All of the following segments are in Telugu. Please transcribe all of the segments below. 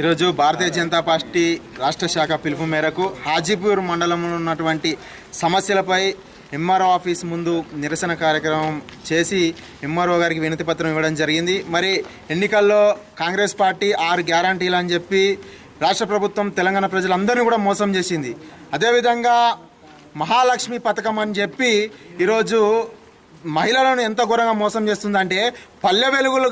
ఈరోజు భారతీయ జనతా పార్టీ రాష్ట్ర శాఖ పిలుపు మేరకు హాజీపూర్ మండలంలో ఉన్నటువంటి సమస్యలపై ఎంఆర్ఓ ఆఫీస్ ముందు నిరసన కార్యక్రమం చేసి ఎంఆర్ఓ గారికి వినతి పత్రం ఇవ్వడం జరిగింది. మరి ఎన్నికల్లో కాంగ్రెస్ పార్టీ ఆరు గ్యారంటీలు అని చెప్పి రాష్ట్ర ప్రభుత్వం తెలంగాణ ప్రజలందరినీ కూడా మోసం చేసింది. అదేవిధంగా మహాలక్ష్మి పథకం అని చెప్పి ఈరోజు మహిళలను ఎంత ఘోరంగా మోసం చేస్తుందంటే పల్లె వెలుగులు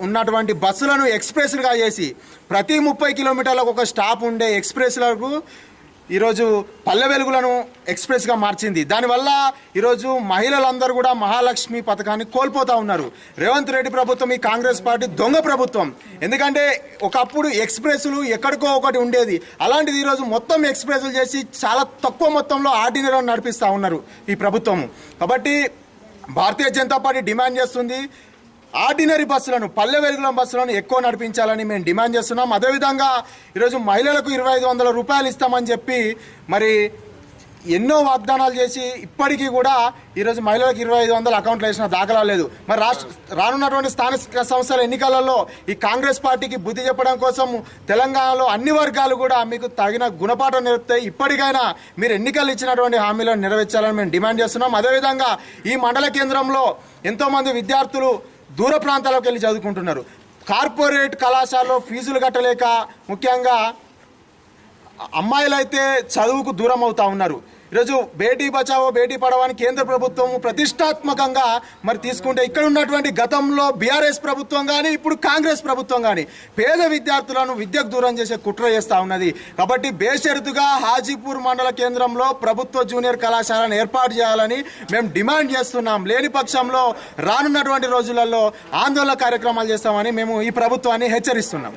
ఉన్నటువంటి బస్సులను ఎక్స్ప్రెస్లుగా చేసి ప్రతి ముప్పై కిలోమీటర్లకు ఒక స్టాప్ ఉండే ఎక్స్ప్రెస్లకు ఈరోజు పల్లె వెలుగులను ఎక్స్ప్రెస్గా మార్చింది. దానివల్ల ఈరోజు మహిళలందరూ కూడా మహాలక్ష్మి పథకాన్ని కోల్పోతూ ఉన్నారు. రేవంత్ రెడ్డి ప్రభుత్వం ఈ కాంగ్రెస్ పార్టీ దొంగ ప్రభుత్వం. ఎందుకంటే ఒకప్పుడు ఎక్స్ప్రెస్లు ఎక్కడికో ఒకటి ఉండేది. అలాంటిది ఈరోజు మొత్తం ఎక్స్ప్రెస్లు చేసి చాలా తక్కువ మొత్తంలో ఆర్డినరీ నడిపిస్తూ ఉన్నారు ఈ ప్రభుత్వం కాబట్టి భారతీయ జనతా పార్టీ డిమాండ్ చేస్తుంది. ఆర్డినరీ బస్సులను పల్లె వెలుగుల బస్సులను ఎక్కువ నడిపించాలని మేము డిమాండ్ చేస్తున్నాం. అదేవిధంగా ఈరోజు మహిళలకు ఇరవై ఐదు వందల రూపాయలు ఇస్తామని చెప్పి మరి ఎన్నో వాగ్దానాలు చేసి ఇప్పటికీ కూడా ఈరోజు మహిళలకు ఇరవై ఐదు వందల అకౌంట్లు వేసిన దాఖలా లేదు. మరి రాష్ట్ర రానున్నటువంటి స్థానిక సంస్థల ఎన్నికలలో ఈ కాంగ్రెస్ పార్టీకి బుద్ధి చెప్పడం కోసం తెలంగాణలో అన్ని వర్గాలు కూడా మీకు తగిన గుణపాఠం నేర్పుతాయి. ఇప్పటికైనా మీరు ఎన్నికలు ఇచ్చినటువంటి హామీలను నెరవేర్చాలని మేము డిమాండ్ చేస్తున్నాం. అదేవిధంగా ఈ మండల కేంద్రంలో ఎంతోమంది విద్యార్థులు దూర ప్రాంతాలకు వెళ్ళి చదువుకుంటున్నారు. కార్పొరేట్ కళాశాలలో ఫీజులు కట్టలేక ముఖ్యంగా అమ్మాయిలు అయితే చదువుకు దూరం అవుతా ఉన్నారు. ఈరోజు బేటీ బచావో బేటీ పడావో అని కేంద్ర ప్రభుత్వం ప్రతిష్టాత్మకంగా మరి తీసుకుంటే ఇక్కడ ఉన్నటువంటి గతంలో బీఆర్ఎస్ ప్రభుత్వం కానీ ఇప్పుడు కాంగ్రెస్ ప్రభుత్వం కానీ పేద విద్యార్థులను విద్యకు దూరం చేసే కుట్ర చేస్తూ ఉన్నది. కాబట్టి బేషరతుగా హాజీపూర్ మండల కేంద్రంలో ప్రభుత్వ జూనియర్ కళాశాలను ఏర్పాటు చేయాలని మేము డిమాండ్ చేస్తున్నాం. లేని పక్షంలో రానున్నటువంటి రోజులలో ఆందోళన కార్యక్రమాలు చేస్తామని మేము ఈ ప్రభుత్వాన్ని హెచ్చరిస్తున్నాం.